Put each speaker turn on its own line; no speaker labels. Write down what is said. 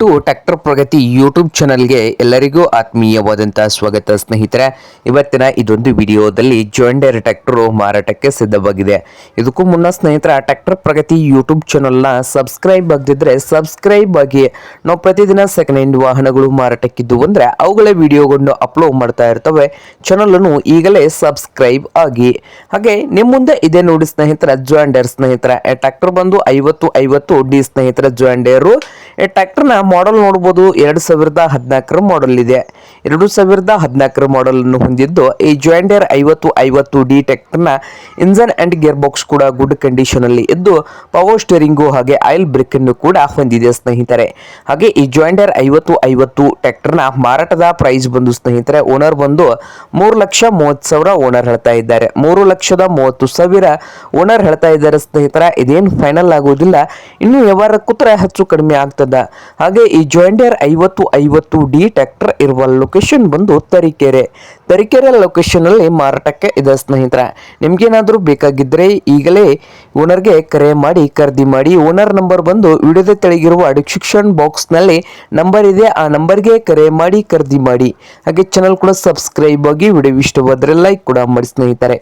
To tractor Pragati YouTube ಚಾನಲ್ಗೆ ಎಲ್ಲರಿಗೂ ಆತ್ಮೀಯವಾದಂತಹ ಸ್ವಾಗತ, ಸ್ನೇಹಿತರೆ. ಇವತ್ತಿನ ಇದೊಂದು ವಿಡಿಯೋದಲ್ಲಿ ಜಾಯಿಂಡರ್ ಟ್ರ್ಯಾಕ್ಟರು ಮಾರಾಟಕ್ಕೆ ಸಿದ್ಧವಾಗಿದೆ. ಇದಕ್ಕೂ ಮುನ್ನ ಸ್ನೇಹಿತರ ಟ್ರ್ಯಾಕ್ಟರ್ ಪ್ರಗತಿ ಯೂಟ್ಯೂಬ್ ಚಾನಲ್ನ ಸಬ್ಸ್ಕ್ರೈಬ್ ಆಗದಿದ್ದರೆ ಸಬ್ಸ್ಕ್ರೈಬ್ ಆಗಿ. ನಾವು ಪ್ರತಿದಿನ ಸೆಕೆಂಡ್ ಹ್ಯಾಂಡ್ ವಾಹನಗಳು ಮಾರಾಟಕ್ಕಿದ್ದು ಅಂದರೆ ಅವುಗಳ ವಿಡಿಯೋಗಳನ್ನು ಅಪ್ಲೋಡ್ ಮಾಡ್ತಾ ಇರ್ತವೆ. ಚಾನಲನ್ನು ಈಗಲೇ ಸಬ್ಸ್ಕ್ರೈಬ್ ಆಗಿ. ಹಾಗೆ ನಿಮ್ಮ ಮುಂದೆ ಇದೆ ನೋಡಿ ಸ್ನೇಹಿತರ ಜಾಯಿಂಡರ್ ಸ್ನೇಹಿತರ. ಟ್ರ್ಯಾಕ್ಟರ್ ಬಂದು ಐವತ್ತು ಐವತ್ತು ಡಿ ಸ್ನೇಹಿತರ ಈ ಟ್ರ್ಯಾಕ್ಟರ್ನ ಮಾಡೆಲ್ ನೋಡ್ಬೋದು ಎರಡು ಸಾವಿರದ ಹದಿನಾಲ್ಕರ ಮಾಡೆಲ್ ಇದೆ. ಎರಡು ಸಾವಿರದ ಹದಿನಾಲ್ಕರ ಮಾಡೆಲ್ ಅನ್ನು ಹೊಂದಿದ್ದು ಈ ಜಾಯಿಂಡರ್ ಐವತ್ತು ಐವತ್ತು ಡಿ ಟ್ರ್ಯಾಕ್ಟರ್ನ ಇಂಜನ್ ಅಂಡ್ ಗೇರ್ ಬಾಕ್ಸ್ ಕೂಡ ಗುಡ್ ಕಂಡೀಷನ್ ಅಲ್ಲಿ ಇದ್ದು ಪವರ್ ಸ್ಟೇರಿಂಗು ಹಾಗೆ ಆಯಿಲ್ ಬ್ರೇಕ್ ಅನ್ನು ಕೂಡ ಹೊಂದಿದೆ ಸ್ನೇಹಿತರೆ. ಹಾಗೆ ಈ ಜಾಯಿಂಡರ್ ಐವತ್ತು ಐವತ್ತು ಟ್ರ್ಯಾಕ್ಟರ್ನ ಮಾರಾಟದ ಪ್ರೈಸ್ ಬಂದು ಸ್ನೇಹಿತರೆ ಓನರ್ ಬಂದು ಮೂರು ಲಕ್ಷ ಮೂವತ್ತು ಸಾವಿರ ಓನರ್ ಹೇಳ್ತಾ ಇದ್ದಾರೆ. ಮೂರು ಲಕ್ಷದ ಮೂವತ್ತು ಸಾವಿರ ಓನರ್ ಹೇಳ್ತಾ ಇದ್ದಾರೆ ಸ್ನೇಹಿತರ. ಇದೇನು ಫೈನಲ್ ಆಗುವುದಿಲ್ಲ ಇನ್ನು ವ್ಯವಹಾರ ಕೂತ್ರೆ ಹೆಚ್ಚು ಕಡಿಮೆ ಆಗ್ತದ. ಹಾಗೆ ಈ ಜಾಯಿಂಡಿಯರ್ ಐವತ್ತು ಐವತ್ತು ಡಿ ಟ್ರ್ಯಾಕ್ಟರ್ ಇರುವ ಲೊಕೇಶನ್ ಬಂದು ತರೀಕೆರೆ. ತರೀಕೆರೆ ಲೊಕೇಶನ್ ಅಲ್ಲಿ ಮಾರಾಟಕ್ಕೆ ಇದೆ ಸ್ನೇಹಿತರ. ನಿಮಗೇನಾದರೂ ಬೇಕಾಗಿದ್ರೆ ಈಗಲೇ ಓನರ್ಗೆ ಕರೆ ಮಾಡಿ, ಖರೀದಿ ಮಾಡಿ. ಓನರ್ ನಂಬರ್ ಬಂದು ವಿಡಿಯೋದ ತೆಳಗಿರುವ ಡಿಸ್ಕ್ರಿಪ್ಷನ್ ಬಾಕ್ಸ್ನಲ್ಲಿ ನಂಬರ್ ಇದೆ. ಆ ನಂಬರ್ಗೆ ಕರೆ ಮಾಡಿ, ಖರೀದಿ ಮಾಡಿ. ಹಾಗೆ ಚಾನಲ್ ಕೂಡ ಸಬ್ಸ್ಕ್ರೈಬ್ ಆಗಿ ವಿಡಿಯೋ ಇಷ್ಟವಾದ್ರೆ ಲೈಕ್ ಕೂಡ ಮಾಡಿ ಸ್ನೇಹಿತರೆ.